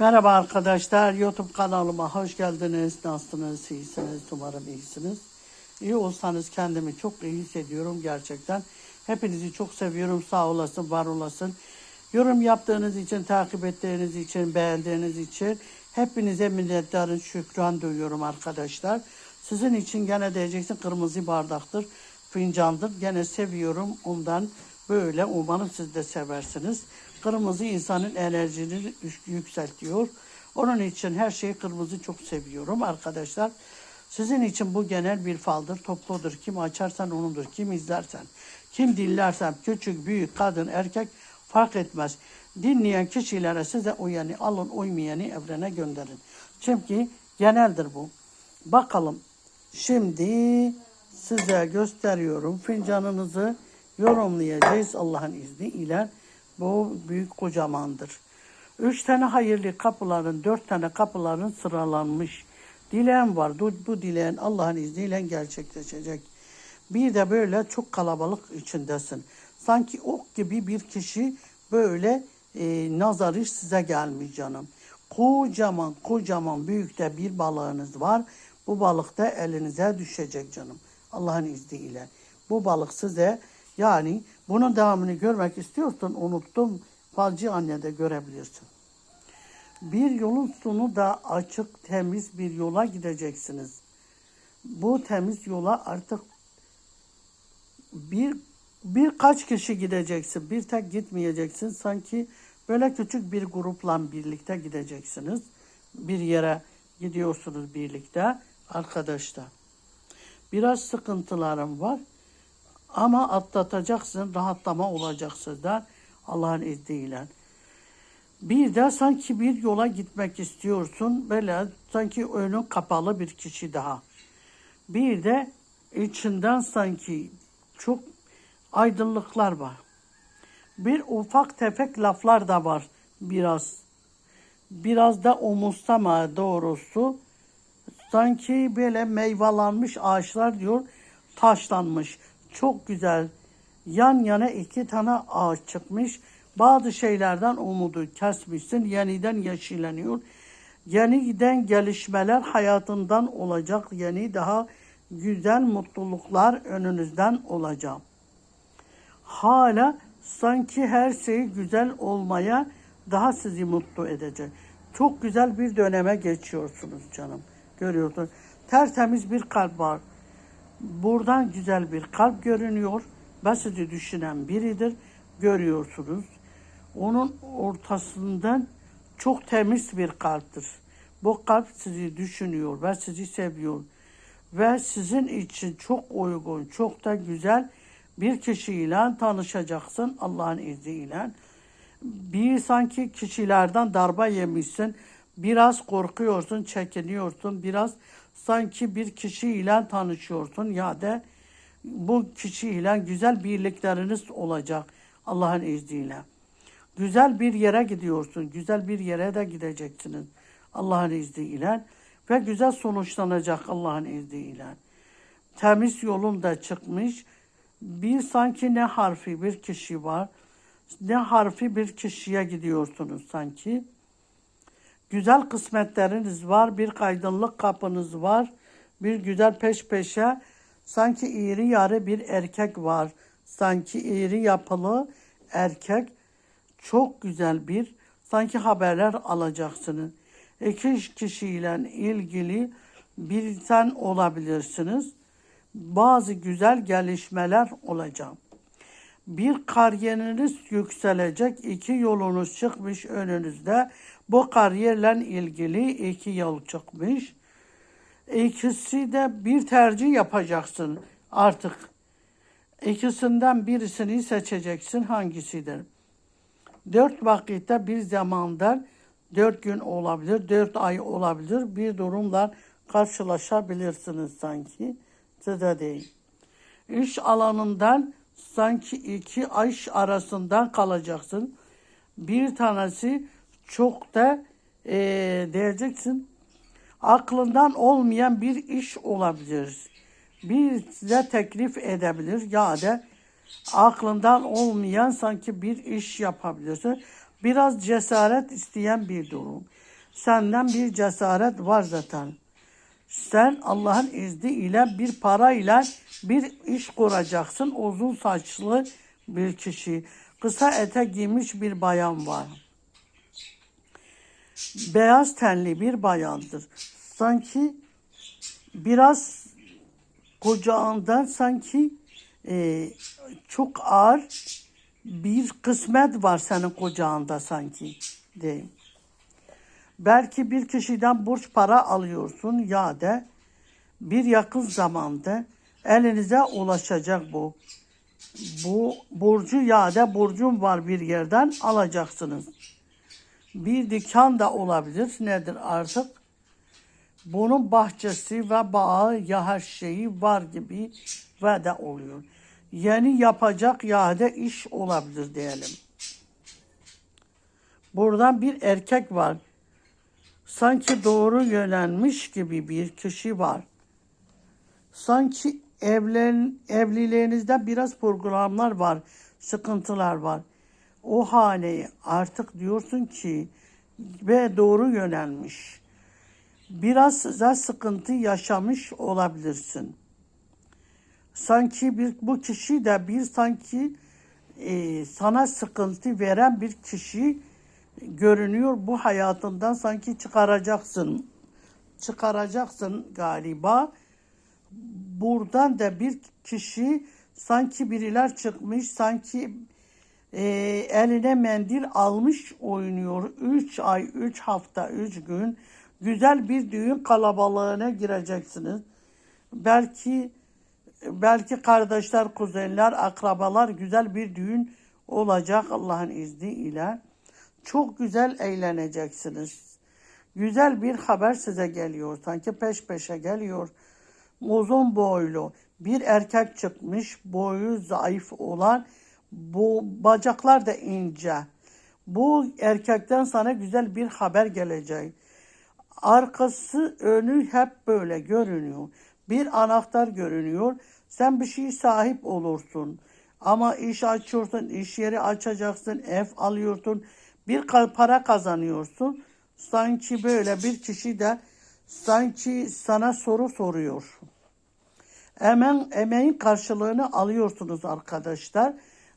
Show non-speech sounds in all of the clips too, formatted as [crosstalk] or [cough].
Merhaba arkadaşlar, YouTube kanalıma hoş geldiniz. Nasılsınız, iyisiniz, umarım iyisiniz. İyi olsanız kendimi çok iyi hissediyorum gerçekten. Hepinizi çok seviyorum, sağ olasın, var olasın. Yorum yaptığınız için, takip ettiğiniz için, beğendiğiniz için hepinize minnettarın şükran duyuyorum arkadaşlar. Sizin için gene diyeceksin kırmızı bardaktır, fincandır. Gene seviyorum ondan böyle umarım siz de seversiniz. Kırmızı insanın enerjini yükseltiyor. Onun için her şeyi kırmızı çok seviyorum arkadaşlar. Sizin için bu genel bir faldır, topludur. Kim açarsan onundur, kim izlersen, kim dinlersen, küçük, büyük, kadın, erkek fark etmez. Dinleyen kişilere size uyanı alın, uymayanı evrene gönderin. Çünkü geneldir bu. Bakalım şimdi size gösteriyorum fincanınızı yorumlayacağız Allah'ın izniyle. Bu büyük kocamandır. Üç tane hayırlı kapıların, dört tane kapıların sıralanmış. Dileğim var. Bu, bu dileğin Allah'ın izniyle gerçekleşecek. Bir de böyle çok kalabalık içindesin. Sanki ok gibi bir kişi böyle e, nazarı size gelmiş canım. Kocaman kocaman büyük de bir balığınız var. Bu balık da elinize düşecek canım. Allah'ın izniyle. Bu balık size yani bunun devamını görmek istiyorsan unuttum. Falcı annede görebilirsin. Bir yolun sonu da açık, temiz bir yola gideceksiniz. Bu temiz yola artık bir birkaç kişi gideceksin. Bir tek gitmeyeceksin. Sanki böyle küçük bir grupla birlikte gideceksiniz. Bir yere gidiyorsunuz birlikte arkadaşlar. Biraz sıkıntılarım var. Ama atlatacaksın, rahatlama olacak sizden Allah'ın izniyle. Bir de sanki bir yola gitmek istiyorsun. Böyle sanki önün kapalı bir kişi daha. Bir de içinden sanki çok aydınlıklar var. Bir ufak tefek laflar da var biraz. Biraz da umursama doğrusu. Sanki böyle meyvelanmış ağaçlar diyor taşlanmış. Çok güzel. Yan yana iki tane ağaç çıkmış. Bazı şeylerden umudu kesmişsin. Yeniden yeşilleniyor. Yeniden gelişmeler hayatından olacak. Yeni daha güzel mutluluklar önünüzden olacak. Hala sanki her şey güzel olmaya daha sizi mutlu edecek. Çok güzel bir döneme geçiyorsunuz canım. Görüyorsunuz. Tertemiz bir kalp var. Buradan güzel bir kalp görünüyor. Ben sizi düşünen biridir. Görüyorsunuz. Onun ortasından çok temiz bir kalptir. Bu kalp sizi düşünüyor ve sizi seviyor. Ve sizin için çok uygun, çok da güzel bir kişiyle tanışacaksın Allah'ın izniyle. Bir sanki kişilerden darba yemişsin. Biraz korkuyorsun, çekiniyorsun. Biraz sanki bir kişiyle tanışıyorsun ya da bu kişiyle güzel birlikleriniz olacak Allah'ın izniyle. Güzel bir yere gidiyorsun. Güzel bir yere de gideceksiniz Allah'ın izniyle. Ve güzel sonuçlanacak Allah'ın izniyle. Temiz yolun da çıkmış. Bir sanki ne harfi bir kişi var. Ne harfi bir kişiye gidiyorsunuz sanki. Güzel kısmetleriniz var. Bir aydınlık kapınız var. Bir güzel peş peşe sanki iri yarı bir erkek var. Sanki iri yapılı erkek çok güzel bir sanki haberler alacaksınız. İki kişiyle ilgili bir sen olabilirsiniz. Bazı güzel gelişmeler olacak. Bir kariyeriniz yükselecek. iki yolunuz çıkmış önünüzde. Bu kariyerle ilgili iki yol çıkmış. İkisi de bir tercih yapacaksın artık. İkisinden birisini seçeceksin hangisidir? Dört vakitte bir zamanda dört gün olabilir, dört ay olabilir. Bir durumla karşılaşabilirsiniz sanki. Size değil. İş alanından sanki iki ay arasından kalacaksın. Bir tanesi çok da e, diyeceksin aklından olmayan bir iş olabilir. Bir size teklif edebilir ya da aklından olmayan sanki bir iş yapabilirsin. Biraz cesaret isteyen bir durum. Senden bir cesaret var zaten. Sen Allah'ın izniyle bir parayla bir iş kuracaksın. Uzun saçlı bir kişi. Kısa etek giymiş bir bayan var. Beyaz tenli bir bayandır. Sanki biraz kucağından sanki e, çok ağır bir kısmet var senin kucağında sanki diyeyim. Belki bir kişiden borç para alıyorsun ya da bir yakın zamanda elinize ulaşacak bu. Bu borcu ya da borcun var bir yerden alacaksınız. Bir dükkan da olabilir nedir artık? Bunun bahçesi ve bağı ya her şeyi var gibi ve de oluyor. Yeni yapacak ya da iş olabilir diyelim. Buradan bir erkek var. Sanki doğru yönelmiş gibi bir kişi var. Sanki evlen, evliliğinizde biraz programlar var, sıkıntılar var. O haneye artık diyorsun ki ve doğru yönelmiş. Biraz da sıkıntı yaşamış olabilirsin. Sanki bir, bu kişi de bir sanki e, sana sıkıntı veren bir kişi görünüyor. Bu hayatından sanki çıkaracaksın. Çıkaracaksın galiba. Buradan da bir kişi sanki biriler çıkmış, sanki e, eline mendil almış oynuyor. Üç ay, üç hafta, üç gün güzel bir düğün kalabalığına gireceksiniz. Belki belki kardeşler, kuzenler, akrabalar güzel bir düğün olacak Allah'ın izniyle. Çok güzel eğleneceksiniz. Güzel bir haber size geliyor. Sanki peş peşe geliyor. Uzun boylu bir erkek çıkmış. Boyu zayıf olan. Bu bacaklar da ince. Bu erkekten sana güzel bir haber gelecek. Arkası önü hep böyle görünüyor. Bir anahtar görünüyor. Sen bir şey sahip olursun. Ama iş açıyorsun, iş yeri açacaksın, ev alıyorsun, bir para kazanıyorsun. Sanki böyle bir kişi de sanki sana soru soruyor. Hemen emeğin karşılığını alıyorsunuz arkadaşlar.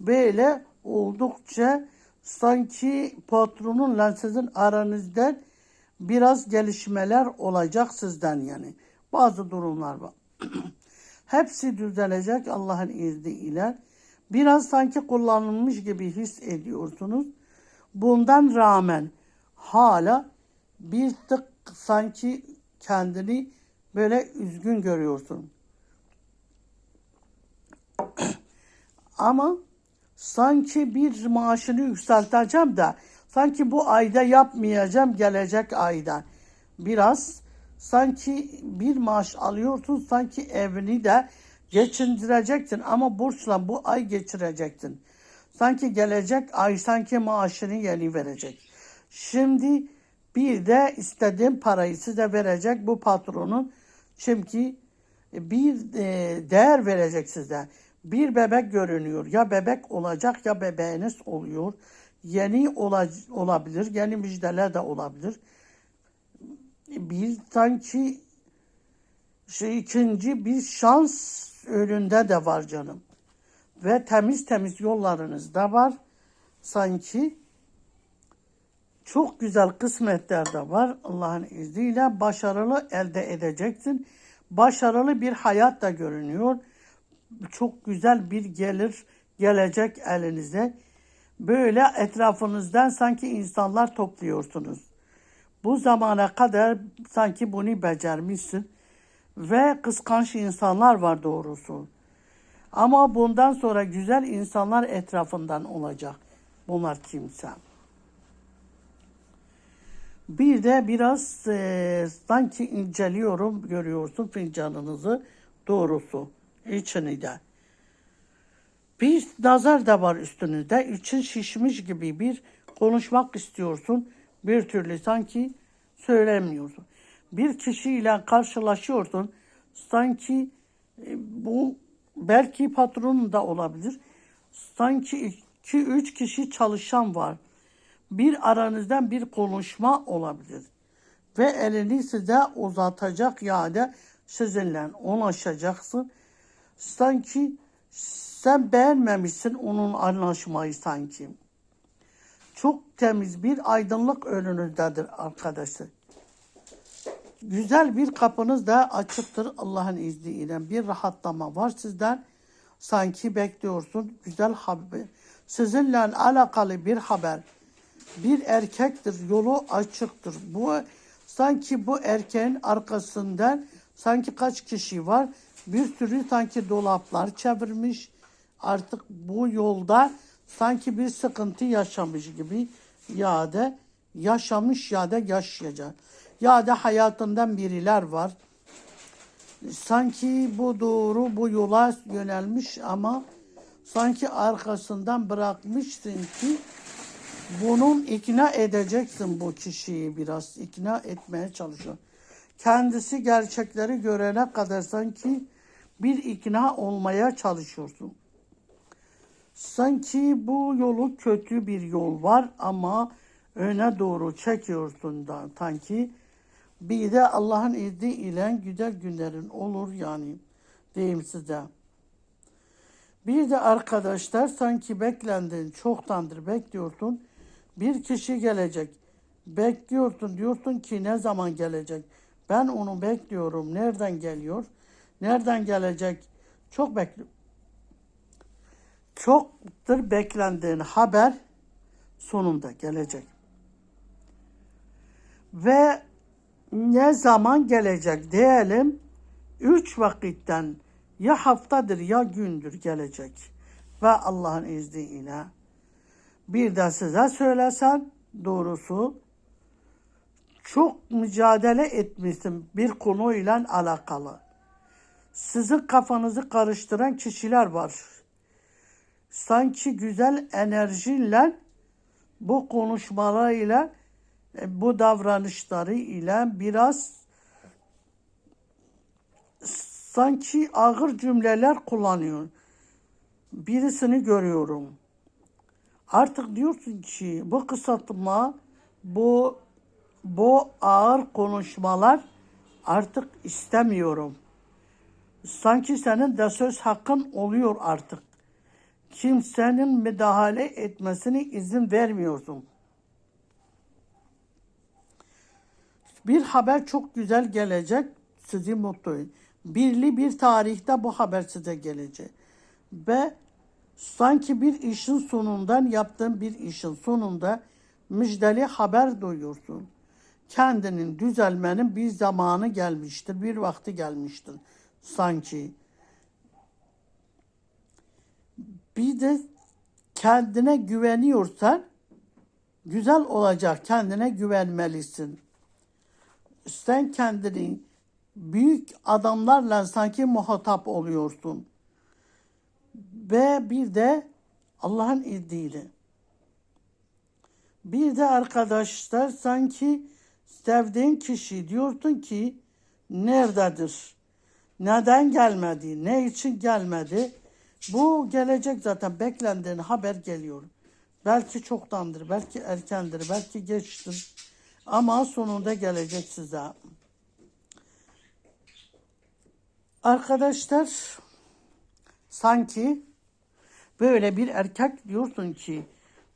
Böyle oldukça sanki patronunla sizin aranızda biraz gelişmeler olacak sizden yani. Bazı durumlar var. [clears throat] Hepsi düzelecek Allah'ın izniyle. Biraz sanki kullanılmış gibi his ediyorsunuz. Bundan rağmen hala bir tık sanki kendini böyle üzgün görüyorsun. [clears throat] Ama sanki bir maaşını yükselteceğim de sanki bu ayda yapmayacağım gelecek ayda. Biraz sanki bir maaş alıyorsun sanki evini de geçindirecektin ama borçla bu ay geçirecektin. Sanki gelecek ay sanki maaşını yeni verecek. Şimdi bir de istediğim parayı size verecek bu patronun. Çünkü bir e, değer verecek size. Bir bebek görünüyor. Ya bebek olacak ya bebeğiniz oluyor. Yeni ola, olabilir. Yeni müjdeler de olabilir. Bir sanki şey, ikinci bir şans önünde de var canım. Ve temiz temiz yollarınız da var. Sanki çok güzel kısmetler de var. Allah'ın izniyle başarılı elde edeceksin. Başarılı bir hayat da görünüyor. Çok güzel bir gelir gelecek elinize. Böyle etrafınızdan sanki insanlar topluyorsunuz. Bu zamana kadar sanki bunu becermişsin. Ve kıskanç insanlar var doğrusu. Ama bundan sonra güzel insanlar etrafından olacak. Bunlar kimse. Bir de biraz e, sanki inceliyorum, görüyorsun fincanınızı doğrusu, içini de. Bir nazar da var üstünüzde, için şişmiş gibi bir konuşmak istiyorsun, bir türlü sanki söylemiyorsun. Bir kişiyle karşılaşıyorsun, sanki e, bu belki patronun da olabilir. Sanki iki üç kişi çalışan var. Bir aranızdan bir konuşma olabilir. ve elini size uzatacak yani sizinle ulaşacaksın. Sanki sen beğenmemişsin onun anlaşmayı sanki. Çok temiz bir aydınlık önünüzdedir arkadaşlar. Güzel bir kapınız da açıktır Allah'ın izniyle. Bir rahatlama var sizden. Sanki bekliyorsun güzel haber. Sizinle alakalı bir haber. Bir erkektir, yolu açıktır. Bu sanki bu erkeğin arkasından sanki kaç kişi var? Bir sürü sanki dolaplar çevirmiş. Artık bu yolda sanki bir sıkıntı yaşamış gibi ya da yaşamış ya da yaşayacak. Ya da hayatından biriler var. Sanki bu doğru bu yola yönelmiş ama sanki arkasından bırakmışsın ki bunun ikna edeceksin bu kişiyi biraz ikna etmeye çalışıyor. Kendisi gerçekleri görene kadar sanki bir ikna olmaya çalışıyorsun. Sanki bu yolu kötü bir yol var ama öne doğru çekiyorsun da sanki bir de Allah'ın izniyle güzel günlerin olur yani diyeyim size. Bir de arkadaşlar sanki beklendin çoktandır bekliyorsun. Bir kişi gelecek. Bekliyorsun diyorsun ki ne zaman gelecek? Ben onu bekliyorum. Nereden geliyor? Nereden gelecek? Çok bekliyorum. Çoktur beklendiğin haber sonunda gelecek. Ve ne zaman gelecek diyelim? Üç vakitten ya haftadır ya gündür gelecek. Ve Allah'ın izniyle bir de size söylesem doğrusu çok mücadele etmişsin bir konuyla alakalı. Sizin kafanızı karıştıran kişiler var. Sanki güzel enerjiyle bu konuşmalarıyla e, bu davranışları ile biraz sanki ağır cümleler kullanıyor. Birisini görüyorum. Artık diyorsun ki bu kısaltma, bu bu ağır konuşmalar artık istemiyorum. Sanki senin de söz hakkın oluyor artık. Kimsenin müdahale etmesine izin vermiyorsun. Bir haber çok güzel gelecek, sizi mutlu edin. Birli bir tarihte bu haber size gelecek. Ve sanki bir işin sonundan yaptığın bir işin sonunda müjdeli haber duyuyorsun. Kendinin düzelmenin bir zamanı gelmiştir, bir vakti gelmiştir sanki. Bir de kendine güveniyorsan güzel olacak, kendine güvenmelisin sen kendini büyük adamlarla sanki muhatap oluyorsun. Ve bir de Allah'ın izniyle. Bir de arkadaşlar sanki sevdiğin kişi diyorsun ki nerededir? Neden gelmedi? Ne için gelmedi? Bu gelecek zaten beklendiğin haber geliyor. Belki çoktandır, belki erkendir, belki geçtir. Ama sonunda gelecek size. Arkadaşlar sanki böyle bir erkek diyorsun ki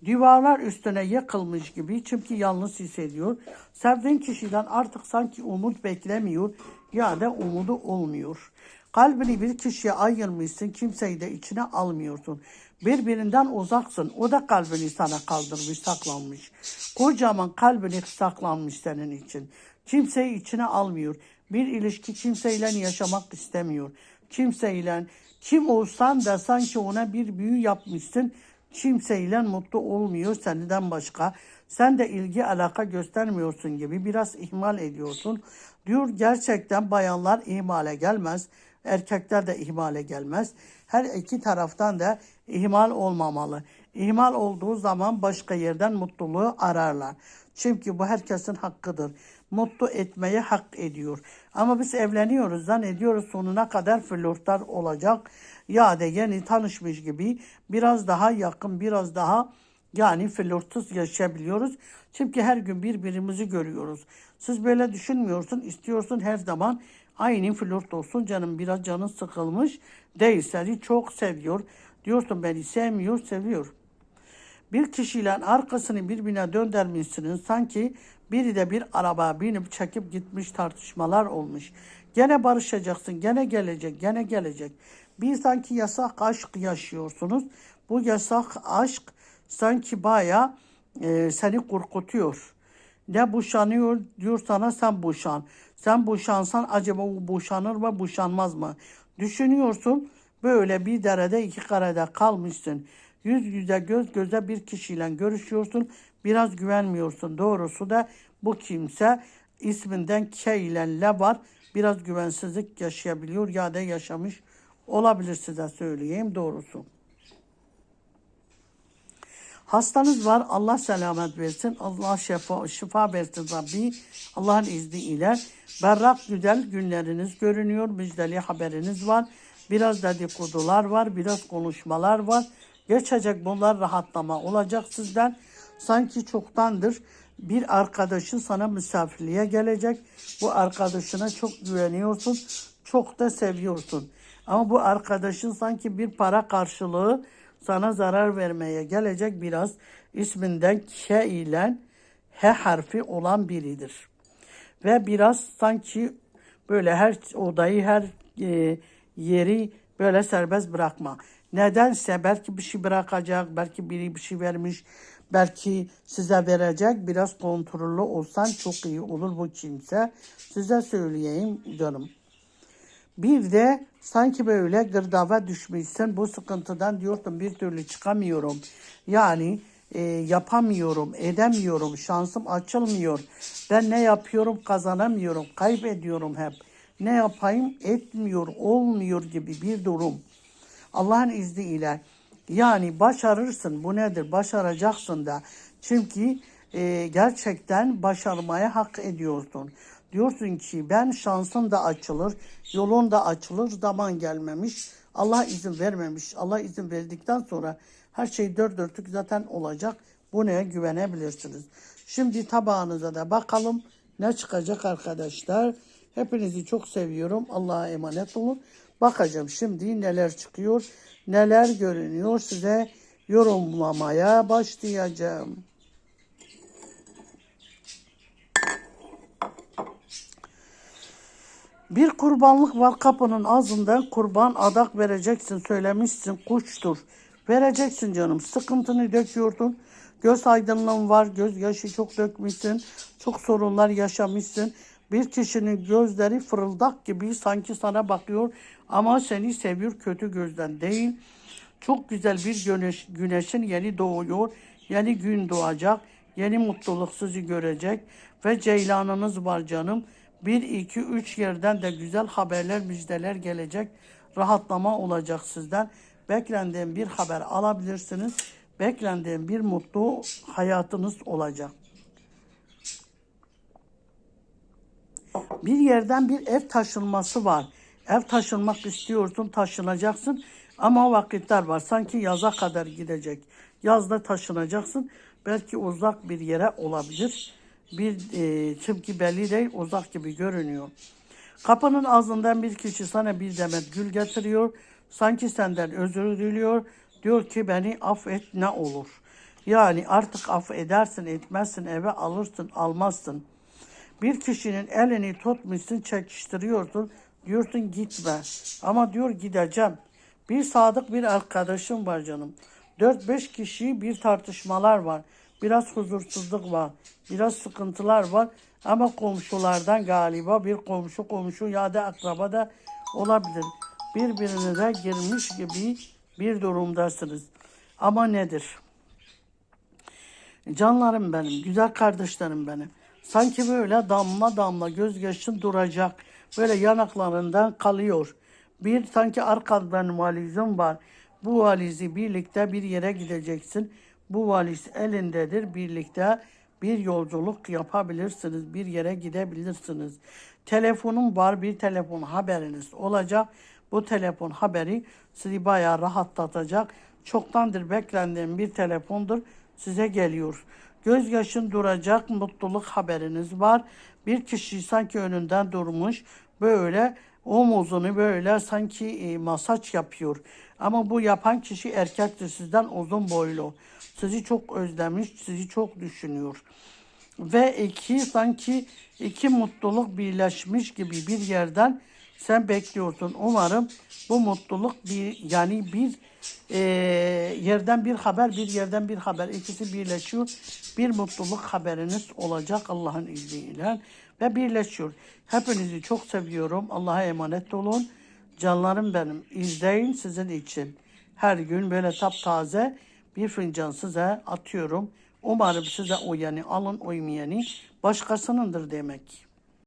duvarlar üstüne yakılmış gibi çünkü yalnız hissediyor. Sevdiğin kişiden artık sanki umut beklemiyor ya da umudu olmuyor. Kalbini bir kişiye ayırmışsın, kimseyi de içine almıyorsun. Birbirinden uzaksın, o da kalbini sana kaldırmış, saklanmış. Kocaman kalbini saklanmış senin için. Kimseyi içine almıyor. Bir ilişki kimseyle yaşamak istemiyor. Kimseyle, kim olsan da sanki ona bir büyü yapmışsın. Kimseyle mutlu olmuyor senden başka. Sen de ilgi alaka göstermiyorsun gibi biraz ihmal ediyorsun. Diyor gerçekten bayanlar ihmale gelmez. Erkekler de ihmale gelmez. Her iki taraftan da ihmal olmamalı. İhmal olduğu zaman başka yerden mutluluğu ararlar. Çünkü bu herkesin hakkıdır. Mutlu etmeye hak ediyor. Ama biz evleniyoruz zannediyoruz sonuna kadar flörtler olacak. Ya da yeni tanışmış gibi biraz daha yakın, biraz daha Yani flörtsüz yaşayabiliyoruz. Çünkü her gün birbirimizi görüyoruz. Siz böyle düşünmüyorsun, istiyorsun her zaman aynı flört olsun. Canım biraz canın sıkılmış değil. Seni çok seviyor. Diyorsun beni sevmiyor, seviyor. Bir kişiyle arkasını birbirine döndürmüşsünüz. Sanki biri de bir araba binip çekip gitmiş tartışmalar olmuş. Gene barışacaksın, gene gelecek, gene gelecek. Bir sanki yasak aşk yaşıyorsunuz. Bu yasak aşk sanki baya e, seni korkutuyor. Ne boşanıyor diyor sana sen boşan. Sen boşansan acaba o boşanır mı boşanmaz mı? Düşünüyorsun böyle bir derede iki karede kalmışsın. Yüz yüze göz göze bir kişiyle görüşüyorsun. Biraz güvenmiyorsun. Doğrusu da bu kimse isminden K ile L var. Biraz güvensizlik yaşayabiliyor ya da yaşamış olabilir size söyleyeyim doğrusu. Hastanız var. Allah selamet versin. Allah şifa, şifa versin Rabbi. Allah'ın izniyle. Berrak güzel günleriniz görünüyor. Müjdeli haberiniz var. Biraz dedikodular var. Biraz konuşmalar var. Geçecek bunlar rahatlama olacak sizden. Sanki çoktandır bir arkadaşın sana misafirliğe gelecek. Bu arkadaşına çok güveniyorsun. Çok da seviyorsun. Ama bu arkadaşın sanki bir para karşılığı sana zarar vermeye gelecek biraz isminden K ile H harfi olan biridir. Ve biraz sanki böyle her odayı, her e, yeri böyle serbest bırakma. Nedense belki bir şey bırakacak, belki biri bir şey vermiş, belki size verecek. Biraz kontrollü olsan çok iyi olur bu kimse. Size söyleyeyim canım. Bir de sanki böyle gırdava düşmüşsün. Bu sıkıntıdan diyorsun bir türlü çıkamıyorum. Yani e, yapamıyorum, edemiyorum, şansım açılmıyor. Ben ne yapıyorum kazanamıyorum, kaybediyorum hep. Ne yapayım etmiyor, olmuyor gibi bir durum. Allah'ın izniyle yani başarırsın. Bu nedir? Başaracaksın da. Çünkü e, gerçekten başarmaya hak ediyorsun. Diyorsun ki ben şansım da açılır, yolun da açılır, zaman gelmemiş. Allah izin vermemiş. Allah izin verdikten sonra her şey dört dörtlük zaten olacak. Bu neye güvenebilirsiniz. Şimdi tabağınıza da bakalım ne çıkacak arkadaşlar. Hepinizi çok seviyorum. Allah'a emanet olun. Bakacağım şimdi neler çıkıyor, neler görünüyor size yorumlamaya başlayacağım. Bir kurbanlık var kapının ağzından kurban adak vereceksin söylemişsin kuştur. Vereceksin canım sıkıntını döküyordun. Göz aydınlığın var göz yaşı çok dökmüşsün. Çok sorunlar yaşamışsın. Bir kişinin gözleri fırıldak gibi sanki sana bakıyor ama seni seviyor kötü gözden değil. Çok güzel bir güneş, güneşin yeni doğuyor. Yeni gün doğacak. Yeni mutluluk sizi görecek. Ve ceylanınız var canım. Bir, iki, üç yerden de güzel haberler, müjdeler gelecek. Rahatlama olacak sizden. Beklendiğim bir haber alabilirsiniz. Beklendiğim bir mutlu hayatınız olacak. Bir yerden bir ev taşınması var. Ev taşınmak istiyorsun, taşınacaksın. Ama vakitler var. Sanki yaza kadar gidecek. Yazda taşınacaksın. Belki uzak bir yere olabilir. Bir e, çünkü belli değil, uzak gibi görünüyor. Kapının ağzından bir kişi sana bir demet gül getiriyor. Sanki senden özür diliyor. Diyor ki beni affet ne olur. Yani artık affedersin etmezsin eve alırsın almazsın. Bir kişinin elini tutmuşsun çekiştiriyorsun. Diyorsun gitme. Ama diyor gideceğim. Bir sadık bir arkadaşım var canım. 4-5 kişi bir tartışmalar var. Biraz huzursuzluk var. Biraz sıkıntılar var. Ama komşulardan galiba bir komşu komşu ya da akraba da olabilir. Birbirinize girmiş gibi bir durumdasınız. Ama nedir? Canlarım benim, güzel kardeşlerim benim. Sanki böyle damla damla gözyaşın duracak. Böyle yanaklarından kalıyor. Bir sanki arkadan valizim var. Bu valizi birlikte bir yere gideceksin. Bu valiz elindedir. Birlikte bir yolculuk yapabilirsiniz. Bir yere gidebilirsiniz. Telefonum var. Bir telefon haberiniz olacak. Bu telefon haberi sizi bayağı rahatlatacak. Çoktandır beklendiğim bir telefondur. size geliyor. Gözyaşın duracak mutluluk haberiniz var. Bir kişi sanki önünden durmuş böyle omuzunu böyle sanki e, masaj yapıyor. Ama bu yapan kişi erkektir sizden uzun boylu. Sizi çok özlemiş, sizi çok düşünüyor. Ve iki sanki iki mutluluk birleşmiş gibi bir yerden sen bekliyorsun. Umarım bu mutluluk bir yani bir e, yerden bir haber, bir yerden bir haber. ikisi birleşiyor. Bir mutluluk haberiniz olacak Allah'ın izniyle ve birleşiyor. Hepinizi çok seviyorum. Allah'a emanet olun. Canlarım benim. İzleyin sizin için. Her gün böyle taptaze bir fincan size atıyorum. Umarım size uyanı alın uymayanı başkasınındır demek.